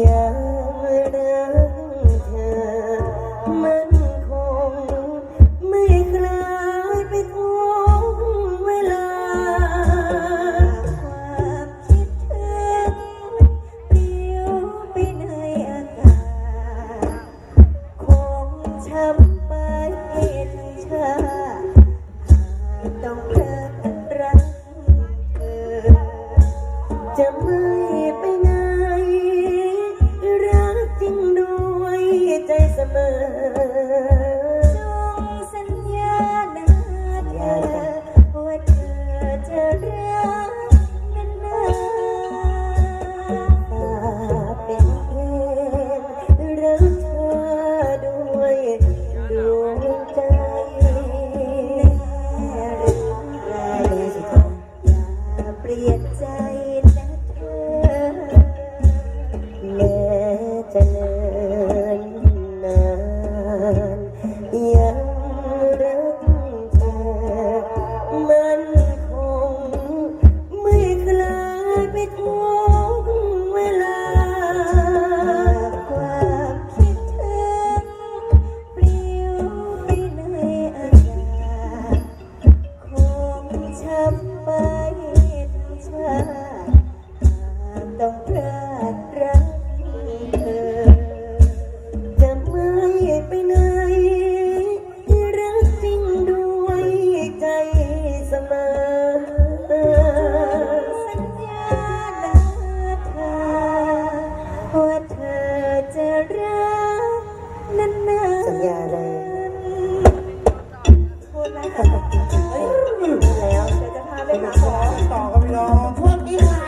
อย่า ต่อครับพี่น้อง พวกนี้ใคร